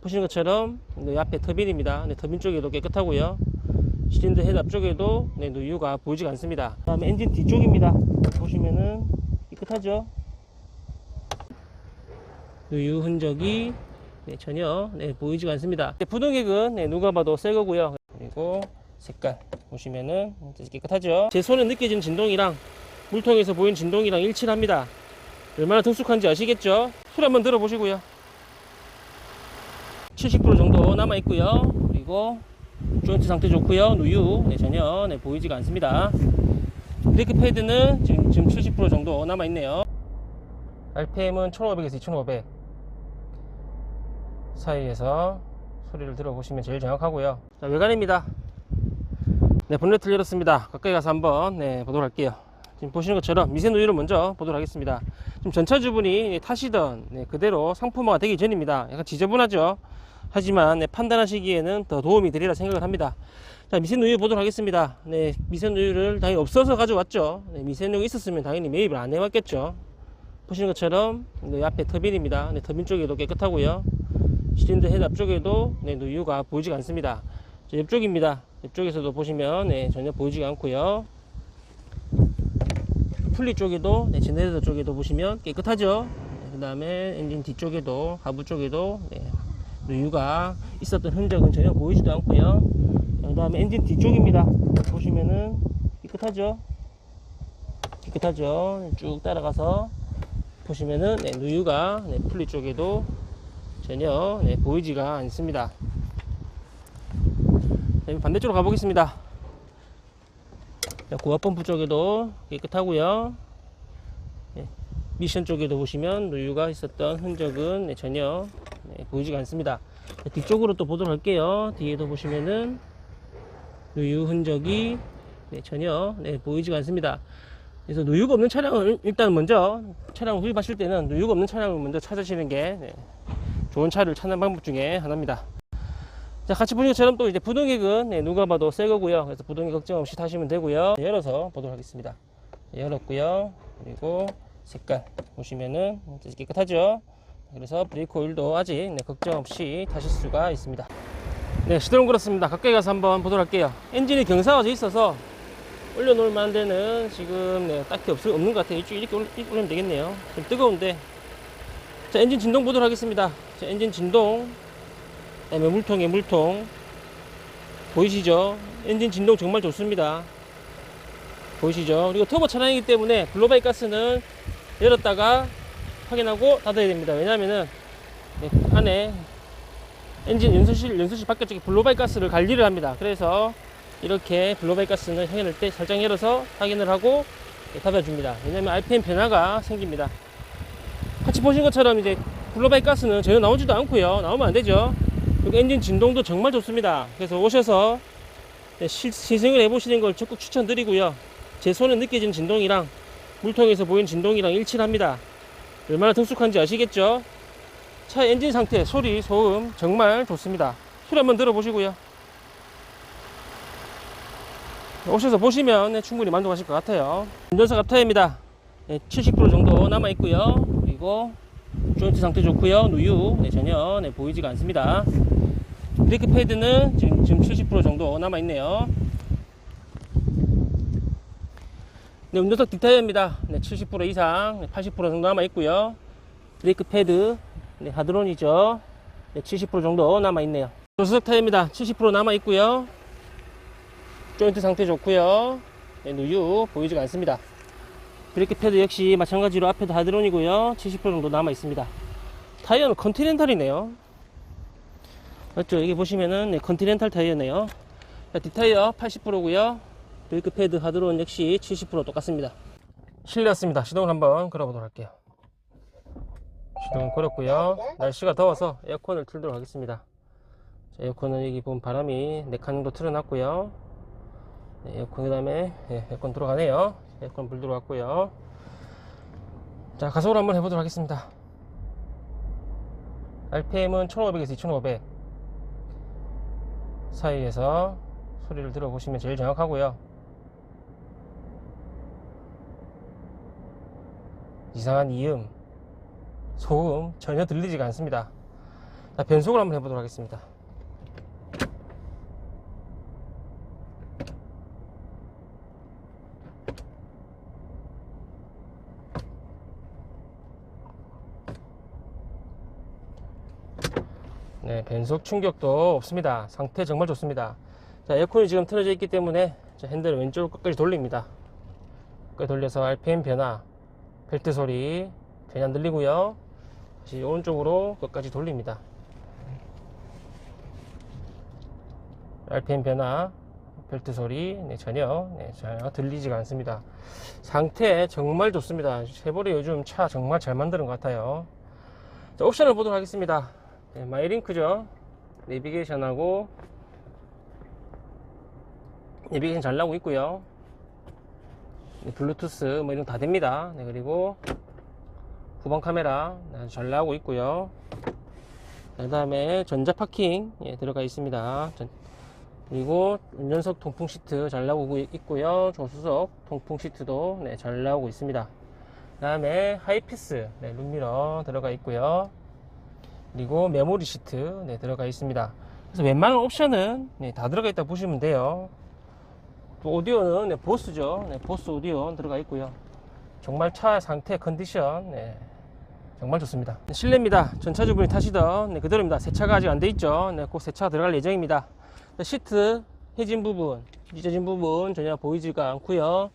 보시는 것처럼 네, 앞에 터빈입니다. 네, 터빈 쪽에도 깨끗하고요. 실린더 헤드 앞쪽에도 네, 누유가 보이지가 않습니다. 다음에 엔진 뒤쪽입니다. 보시면은 깨끗하죠. 누유 흔적이 네, 전혀 네, 보이지가 않습니다. 네, 부동액은 네, 누가 봐도 새 거고요. 그리고 색깔 보시면은 깨끗하죠. 제 손에 느껴지는 진동이랑 물통에서 보이는 진동이랑 일치를 합니다. 얼마나 등숙한지 아시겠죠? 소리 한번 들어보시고요. 70% 정도 남아 있고요. 그리고 조인트 상태 좋고요. 누유 네, 전혀 네, 보이지가 않습니다. 브레이크 패드는 지금, 지금 70% 정도 남아 있네요. RPM은 1500에서 2500 사이에서 소리를 들어보시면 제일 정확하고요. 자, 외관입니다. 네, 본네트를 열었습니다. 가까이 가서 한번 네, 보도록 할게요. 지금 보시는 것처럼 미세 누유를 먼저 보도록 하겠습니다. 지금 전차 주분이 타시던 네, 그대로 상품화가 되기 전입니다. 약간 지저분하죠. 하지만 네, 판단하시기에는 더 도움이 되리라 생각을 합니다. 자, 미세누유 보도록 하겠습니다. 네, 미세누유를 당연히 없어서 가져왔죠. 네, 미세누유가 있었으면 당연히 매입을 안 해왔겠죠. 보시는 것처럼 네, 앞에 터빈입니다. 네, 터빈 쪽에도 깨끗하고요. 실린더 헤드 앞쪽에도 네, 누유가 보이지가 않습니다. 자, 옆쪽입니다. 옆쪽에서도 보시면 네, 전혀 보이지가 않고요. 풀리 쪽에도 네, 제네레이터 쪽에도 보시면 깨끗하죠. 네, 그 다음에 엔진 뒤쪽에도 하부 쪽에도 네, 누유가 있었던 흔적은 전혀 보이지도 않고요. 그 다음에 엔진 뒤쪽입니다. 보시면은 깨끗하죠. 깨끗하죠. 쭉 따라가서 보시면은 네, 누유가 네, 풀리 쪽에도 전혀 네, 보이지가 않습니다. 네, 반대쪽으로 가보겠습니다. 자, 고압 펌프 쪽에도 깨끗하고요. 네, 미션 쪽에도 보시면 누유가 있었던 흔적은 네, 전혀 네, 보이지가 않습니다. 자, 뒤쪽으로 또 보도록 할게요. 뒤에도 보시면은 누유 흔적이 네, 전혀 네, 보이지가 않습니다. 그래서 누유가 없는 차량을 일단 먼저 차량을 구입하실 때는 누유가 없는 차량을 먼저 찾으시는 게 네, 좋은 차를 찾는 방법 중에 하나입니다. 자, 같이 보신 것처럼 또 이제 부동액은 네, 누가 봐도 새 거고요. 그래서 부동액 걱정 없이 타시면 되고요. 네, 열어서 보도록 하겠습니다. 네, 열었고요. 그리고 색깔 보시면은 깨끗하죠. 그래서 브레이크 오일도 아직 네, 걱정 없이 타실 수가 있습니다. 네, 시동 걸었습니다. 가까이 가서 한번 보도록 할게요. 엔진이 경사가 져 있어서 올려놓을 만한 데는 지금 네, 딱히 없, 없는 것 같아요. 이쪽 이렇게 올- 이렇게 올리면 되겠네요. 좀 뜨거운데. 자, 엔진 진동 보도록 하겠습니다. 자, 엔진 진동. 그 다음에 물통에 물통. 보이시죠? 엔진 진동 정말 좋습니다. 보이시죠? 그리고 터보 차량이기 때문에 글로바이 가스는 열었다가 확인하고 닫아야 됩니다. 왜냐하면은 네, 안에 엔진 연소실 연소실 바깥 쪽에 블로바이 가스를 관리를 합니다. 그래서 이렇게 블로바이 가스는 확인할 때 살짝 열어서 확인을 하고 네, 닫아줍니다. 왜냐하면 RPM 변화가 생깁니다. 같이 보신 것처럼 이제 블로바이 가스는 전혀 나오지도 않고요. 나오면 안 되죠. 그리고 엔진 진동도 정말 좋습니다. 그래서 오셔서 네, 시, 시승을 해보시는 걸 적극 추천드리고요. 제 손에 느껴지는 진동이랑 물통에서 보이는 진동이랑 일치를 합니다. 얼마나 등숙한지 아시겠죠? 차 엔진 상태, 소리, 소음 정말 좋습니다. 소리 한번 들어보시고요. 오셔서 보시면 네, 충분히 만족하실 것 같아요. 운전석 앞타입니다. 70% 정도 남아 있고요. 그리고 조인트 상태 좋고요. 누유 네, 전혀 네, 보이지가 않습니다. 브레이크 패드는 지금 70% 정도 남아 있네요. 네, 운전석 뒷타이어입니다. 네, 70% 이상, 네, 80% 정도 남아 있고요. 브레이크 패드, 네, 하드론이죠. 네, 70% 정도 남아 있네요. 조수석 타이어입니다. 70% 남아 있고요. 조인트 상태 좋고요. 네, 누유 보이지가 않습니다. 브레이크 패드 역시 마찬가지로 앞에도 하드론이고요. 70% 정도 남아 있습니다. 타이어는 컨티넨탈이네요. 맞죠? 여기 보시면은 네, 컨티넨탈 타이어네요. 자, 뒷타이어 80%고요. 브레이크 패드 하드론 역시 70% 똑같습니다. 실내였습니다. 시동을 한번 걸어보도록 할게요. 시동을 걸었고요. 날씨가 더워서 에어컨을 틀도록 하겠습니다. 자, 에어컨은 여기 보면 바람이 4칸 정도 틀어놨고요. 네, 에어컨 그 다음에 에어컨 들어가네요. 에어컨 불 들어왔고요. 자 가속을 한번 해보도록 하겠습니다. RPM은 1500에서 2500 사이에서 소리를 들어보시면 제일 정확하고요. 이상한 이음, 소음 전혀 들리지가 않습니다. 자, 변속을 한번 해보도록 하겠습니다. 네, 변속 충격도 없습니다. 상태 정말 좋습니다. 자, 에어컨이 지금 틀어져 있기 때문에 자, 핸들을 왼쪽으로 끝까지 돌립니다. 끝까지 돌려서 RPM 변화, 벨트 소리 전혀 안 들리고요. 다시 오른쪽으로 끝까지 돌립니다. RPM 변화, 벨트 소리 네, 전혀 네, 전혀 들리지가 않습니다. 상태 정말 좋습니다. 쉐보레 요즘 차 정말 잘 만드는 것 같아요. 자, 옵션을 보도록 하겠습니다. 네, 마이링크죠. 내비게이션하고 내비게이션 잘 나오고 있고요. 네, 블루투스 뭐 이런 거 다 됩니다. 네, 그리고 후방 카메라 네, 잘 나오고 있고요. 그 다음에 전자 파킹 예, 들어가 있습니다. 전- 그리고 운전석 통풍 시트 잘 나오고 있고요. 조수석 통풍 시트도 네, 잘 나오고 있습니다. 그 다음에 하이피스 네, 룸미러 들어가 있고요. 그리고 메모리 시트 네, 들어가 있습니다. 그래서 웬만한 옵션은 네, 다 들어가 있다 보시면 돼요. 또 오디오는 네, 보스죠. 네, 보스 오디오 들어가 있고요. 정말 차 상태 컨디션 네, 정말 좋습니다. 네, 실내입니다. 전차주분이 타시던 네, 그대로입니다. 세차가 아직 안 돼 있죠. 네, 꼭 세차가 들어갈 예정입니다. 네, 시트 해진 부분, 찢어진 부분 전혀 보이지가 않고요.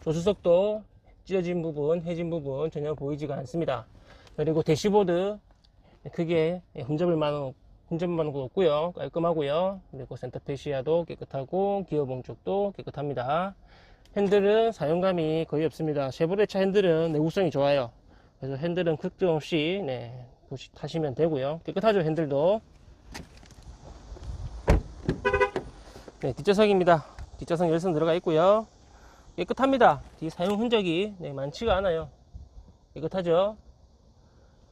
조수석도 찢어진 부분, 해진 부분 전혀 보이지가 않습니다. 그리고 대시보드 네, 크게 흠잡을 만한 거 없고요. 깔끔하고요. 그리고 센터페시아도 깨끗하고 기어봉 쪽도 깨끗합니다. 핸들은 사용감이 거의 없습니다. 쉐보레 차 핸들은 내구성이 좋아요. 그래서 핸들은 걱정 없이 네, 타시면 되고요. 깨끗하죠 핸들도. 네, 뒷좌석입니다. 뒷좌석 열선 들어가 있고요. 깨끗합니다. 뒤 사용 흔적이 네, 많지가 않아요. 깨끗하죠?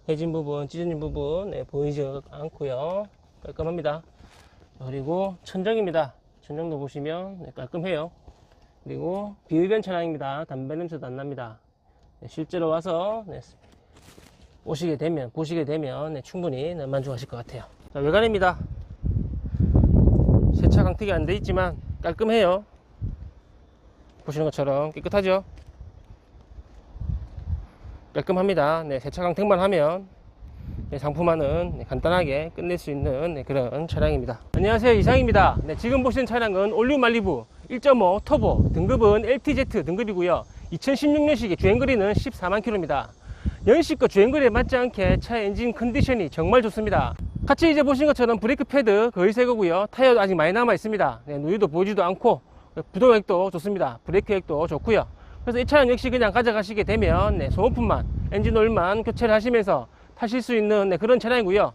해진 부분, 찢어진 부분 네, 보이지 않고요. 깔끔합니다. 그리고 천정입니다. 천정도 보시면 네, 깔끔해요. 그리고 비흡연 차량입니다. 담배 냄새도 안 납니다. 네, 실제로 와서 네, 오시게 되면 보시게 되면 네, 충분히 네, 만족하실 것 같아요. 자, 외관입니다. 세차 강택이 안 돼 있지만 깔끔해요. 보시는 것처럼 깨끗하죠? 깔끔합니다. 네, 세차 강택만 하면 네, 상품화는 네, 간단하게 끝낼 수 있는 네, 그런 차량입니다. 안녕하세요 이상입니다. 네, 지금 보시는 차량은 올류 말리부 1.5 터보 등급은 LTZ 등급이고요. 2016년식의 주행거리는 14만 킬로입니다. 연식과 주행거리에 맞지 않게 차 엔진 컨디션이 정말 좋습니다. 같이 이제 보신 것처럼 브레이크 패드 거의 새 거고요. 타이어도 아직 많이 남아 있습니다. 네, 누유도 보이지도 않고 부동액도 좋습니다. 브레이크액도 좋고요. 그래서 이 차량 역시 그냥 가져가시게 되면 네, 소모품만 엔진 오일만 교체를 하시면서 타실 수 있는 네, 그런 차량이고요.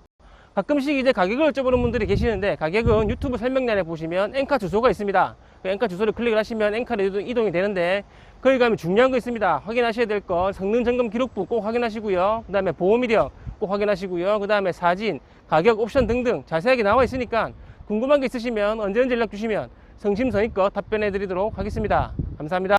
가끔씩 이제 가격을 여쭤보는 분들이 계시는데 가격은 유튜브 설명란에 보시면 엔카 주소가 있습니다. 그 엔카 주소를 클릭을 하시면 엔카로 이동- 이동이 되는데 거기 가면 중요한 거 있습니다. 확인하셔야 될거 성능 점검 기록부 꼭 확인하시고요. 그 다음에 보험 이력 꼭 확인하시고요. 그 다음에 사진, 가격, 옵션 등등 자세하게 나와 있으니까 궁금한 게 있으시면 언제든지 연락 주시면 성심성의껏 답변해 드리도록 하겠습니다. 감사합니다.